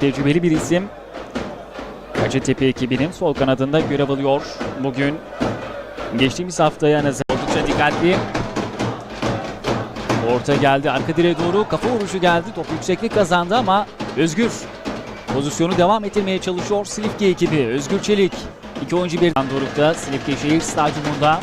Tecrübeli bir isim. Hacettepe ekibinin sol kanadında görev alıyor. Bugün geçtiğimiz haftaya nazar oldukça dikkatli. Orta geldi arka direğe doğru kafa vuruşu geldi. Top yükseklik kazandı ama Özgür pozisyonu devam ettirmeye çalışıyor Silifke ekibi. Özgür Çelik iki oyuncu bir Doruk'ta Silifke Şehir Stadyumunda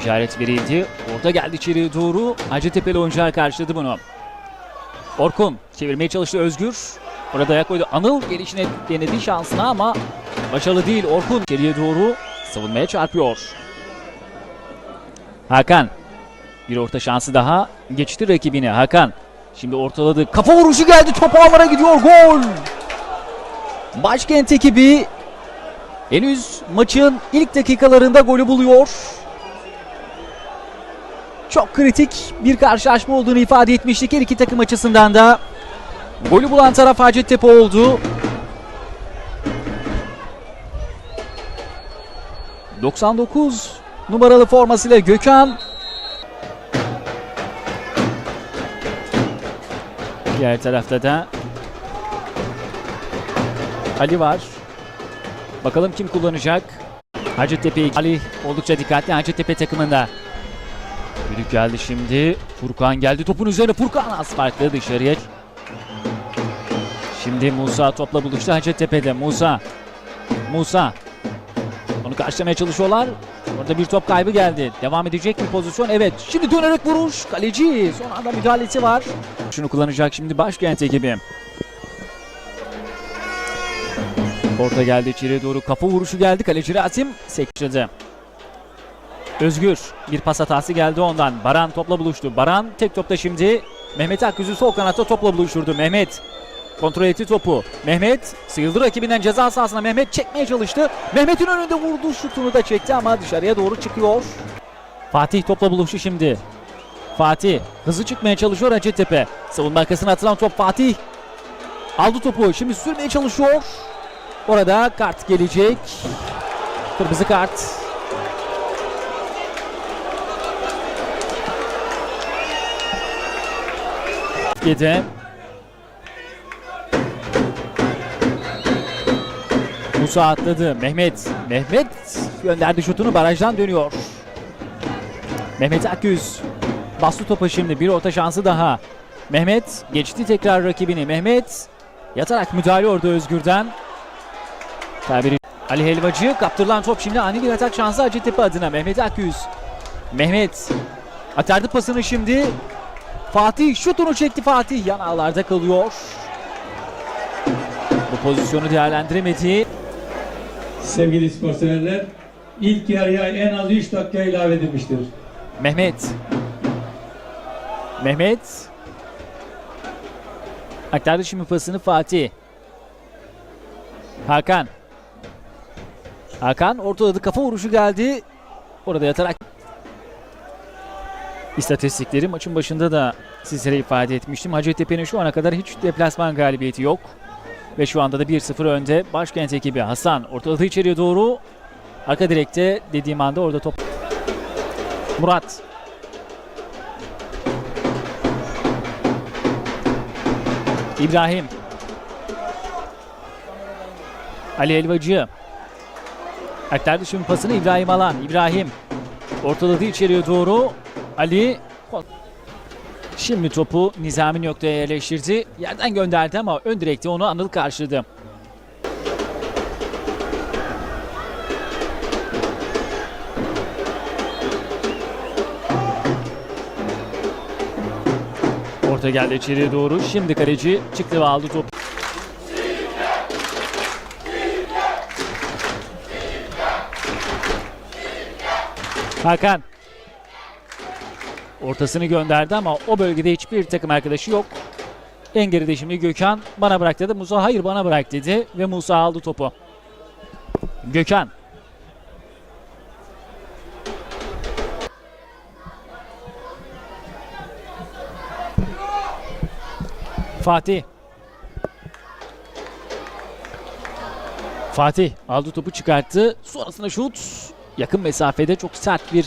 işaret verildi. Orta geldi içeriye doğru. Hacettepe'li oyuncular karşıladı bunu. Orkun çevirmeye çalıştı Özgür. Orada ayak koydu. Anıl gelişine denedi şansına ama başarılı değil. Orkun içeriye doğru savunmaya çarpıyor. Hakan. Bir orta şansı daha. Geçti rakibini. Hakan. Şimdi ortaladı. Kafa vuruşu geldi. Top ağlara gidiyor. Gol. Başkent ekibi henüz maçın ilk dakikalarında golü buluyor. Çok kritik bir karşılaşma olduğunu ifade etmiştik her iki takım açısından da. Golü bulan taraf Hacettepe oldu. 99 numaralı formasıyla Gökhan. Diğer tarafta da Ali var. Bakalım kim kullanacak? Hacettepe Ali oldukça dikkatli Hacettepe takımında. Düdük geldi şimdi. Furkan geldi topun üzerine. Furkan az farklı dışarıya. Şimdi Musa topla buluştu Hacettepe'de. Musa. Musa. Onu karşılamaya çalışıyorlar. Orada bir top kaybı geldi. Devam edecek bir pozisyon. Evet. Şimdi dönerek vuruş. Kaleci. Son anda müdahalesi var. Şunu kullanacak şimdi başkent ekibi. Orta geldi içeriye doğru. Kafa vuruşu geldi. Kaleci Rasim sektirdi. Özgür bir pas hatası geldi ondan. Baran topla buluştu. Baran tek topta şimdi Mehmet Akgüz'ü sol kanatta topla buluşturdu. Mehmet kontrol etti topu. Mehmet sıyrıldı rakibinden ceza sahasına. Mehmet çekmeye çalıştı. Mehmet'in önünde vurdu. Şutunu da çekti ama dışarıya doğru çıkıyor. Fatih topla buluştu şimdi. Fatih hızlı çıkmaya çalışıyor Hacettepe. Savunma arkasına atılan top Fatih. Aldı topu. Şimdi sürmeye çalışıyor. Orada kart gelecek. Kırmızı kart. Gede. Musa atladı. Mehmet. Mehmet gönderdi şutunu barajdan dönüyor. Mehmet Akgüz. Bastı topa şimdi bir orta şansı daha. Mehmet geçti tekrar rakibini. Mehmet yatarak müdahale orada Özgür'den. Tabiri Ali Helvacı kaptırılan top şimdi ani bir atak şansı Hacettepe adına. Mehmet Akgüz. Mehmet atardı pasını şimdi. Fatih şutunu çekti Fatih yan ağlarda kalıyor. Bu pozisyonu değerlendiremedi. Sevgili spor severler, ilk yarıya en az 3 dakika ilave edilmiştir. Mehmet. Mehmet. Aktardı şimdi pasını Fatih. Hakan. Hakan ortaladı kafa vuruşu geldi. Orada yatarak İstatistikleri maçın başında da sizlere ifade etmiştim. Hacettepe'nin şu ana kadar hiç deplasman galibiyeti yok. Ve şu anda da 1-0 önde başkent ekibi Hasan ortaladı içeriye doğru. Arka direkte dediğim anda orada top. Murat. İbrahim. Ali Elvacı. Aktardı şimdi pasını İbrahim Alan. İbrahim. Ortaladı içeriye doğru. Ali Şimdi topu Nizami noktaya yerleştirdi. Yerden gönderdi ama ön direkte onu Anıl karşıladı. Orta geldi içeriye doğru. Şimdi kaleci çıktı ve aldı topu. Hakan Ortasını gönderdi ama o bölgede hiçbir takım arkadaşı yok. En geride şimdi Gökhan bana bırak dedi. Musa hayır bana bırak dedi ve Musa aldı topu. Gökhan. Fatih. Fatih aldı topu çıkarttı. Sonrasında şut. Yakın mesafede çok sert bir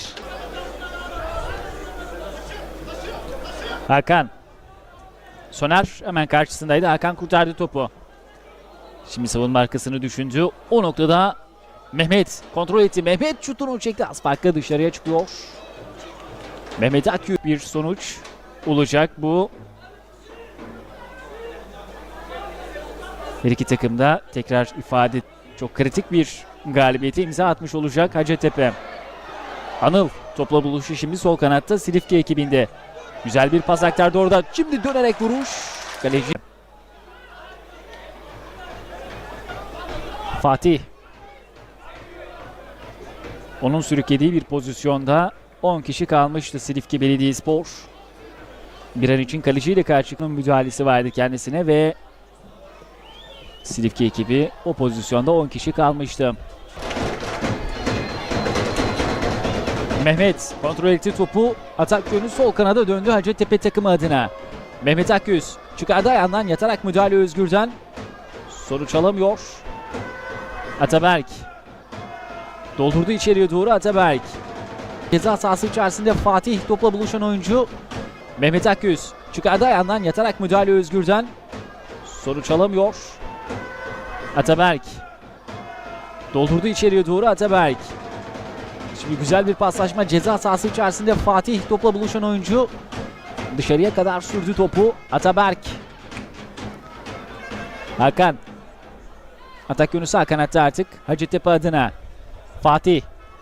Hakan. Soner hemen karşısındaydı. Hakan kurtardı topu. Şimdi savunma arkasını düşündü. O noktada Mehmet kontrol etti. Mehmet şutunu çekti. Az farklı dışarıya çıkıyor. Mehmet Akgül bir sonuç olacak bu. Her iki takım da tekrar ifade çok kritik bir galibiyete imza atmış olacak Hacettepe. Anıl topla buluşu şimdi sol kanatta Silifke ekibinde. Güzel bir pas aktardı orada. Şimdi dönerek vuruş. Kaleci. Fatih. Onun sürüklediği bir pozisyonda 10 kişi kalmıştı Silifke Belediyespor. Bir an için kaleciyle karşı müdahalesi vardı kendisine ve Silifke ekibi o pozisyonda 10 kişi kalmıştı. Mehmet kontrol etti topu. Atak yönü sol kanada döndü Hacettepe takımı adına. Mehmet Akgüz çıkardı ayağından yatarak müdahale Özgür'den. Sonuç alamıyor. Ataberk. Doldurdu içeriye doğru Ataberk. Ceza sahası içerisinde Fatih topla buluşan oyuncu. Mehmet Akgüz çıkardı ayağından yatarak müdahale Özgür'den. Sonuç alamıyor. Ataberk. Doldurdu içeriye doğru Ataberk. Şimdi güzel bir paslaşma ceza sahası içerisinde Fatih topla buluşan oyuncu. Dışarıya kadar sürdü topu Ataberk. Hakan. Atak yönü sağ kanatta artık Hacettepe adına. Fatih.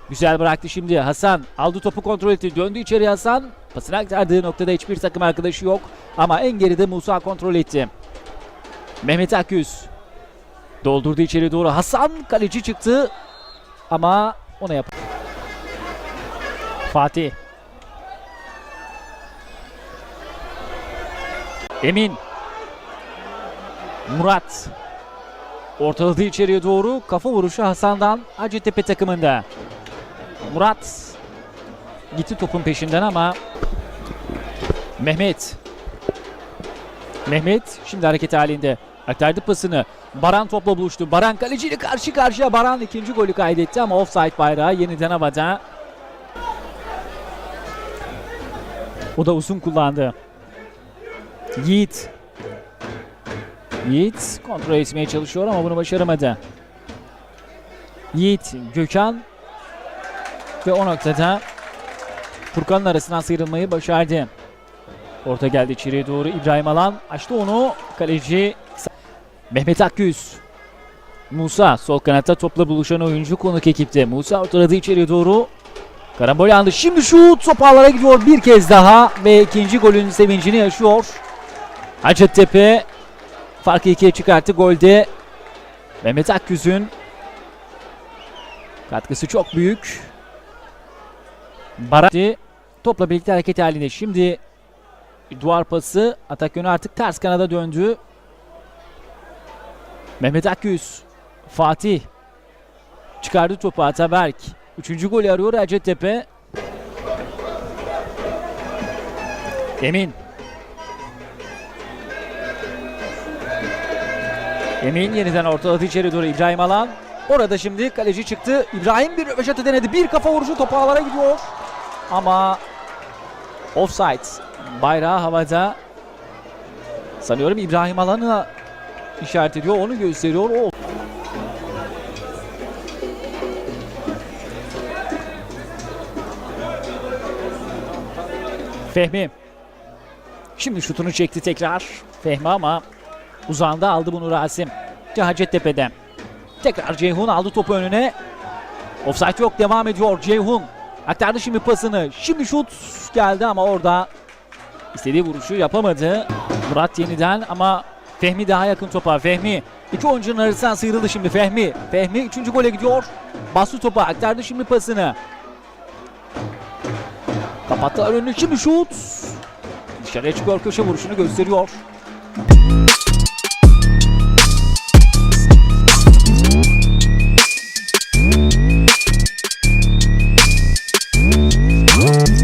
Güzel bıraktı şimdi Hasan. Aldı topu kontrol etti. Döndü içeri Hasan. Pasını aktardığı noktada hiçbir takım arkadaşı yok. Ama en geride Musa kontrol etti. Mehmet Akgüz. Doldurdu içeri doğru. Hasan kaleci çıktı. Ama ona yap. Fatih. Emin. Murat. Ortaladı içeriye doğru. Kafa vuruşu Hasan'dan Hacettepe takımında. Murat. Gitti topun peşinden ama Mehmet. Mehmet şimdi hareket halinde. Aktardı pasını. Baran topla buluştu. Baran kaleciyle karşı karşıya. Baran ikinci golü kaydetti ama offside bayrağı yeniden havada. O da uzun kullandı. Yiğit. Yiğit kontrol etmeye çalışıyor ama bunu başaramadı. Yiğit, Gökhan ve o noktada Furkan'ın arasından sıyrılmayı başardı. Orta geldi içeriye doğru İbrahim Alan açtı onu kaleci Mehmet Akgüz. Musa sol kanatta topla buluşan oyuncu konuk ekipte. Musa ortaladı içeriye doğru. Karambol yandı. Şimdi şut top ağlara gidiyor bir kez daha ve ikinci golün sevincini yaşıyor. Hacettepe farkı ikiye çıkarttı golde. Mehmet Akgüz'ün katkısı çok büyük. Barat topla birlikte hareket halinde. Şimdi duvar pası atak yönü artık ters kanada döndü. Mehmet Akgüz, Fatih çıkardı topu Ataberk. Üçüncü golü arıyor Hacettepe. Emin. Emin yeniden ortaladı içeri doğru İbrahim Alan. Orada şimdi kaleci çıktı. İbrahim bir röveşatı denedi. Bir kafa vuruşu topu ağlara gidiyor. Ama offside. Bayrağı havada. Sanıyorum İbrahim Alan'ı işaret ediyor. Onu gösteriyor. O Fehmi. Şimdi şutunu çekti tekrar. Fehmi ama uzağında aldı bunu Rasim. Hacettepe'den. Tekrar Ceyhun aldı topu önüne. Offside yok devam ediyor Ceyhun. Aktardı şimdi pasını. Şimdi şut geldi ama orada istediği vuruşu yapamadı. Murat yeniden ama Fehmi daha yakın topa. Fehmi iki oyuncunun arasından sıyrıldı şimdi Fehmi. Fehmi üçüncü gole gidiyor. Bastı topa aktardı şimdi pasını. Kapattılar önünü şimdi şut. Dışarıya çıkıyor köşe vuruşunu gösteriyor.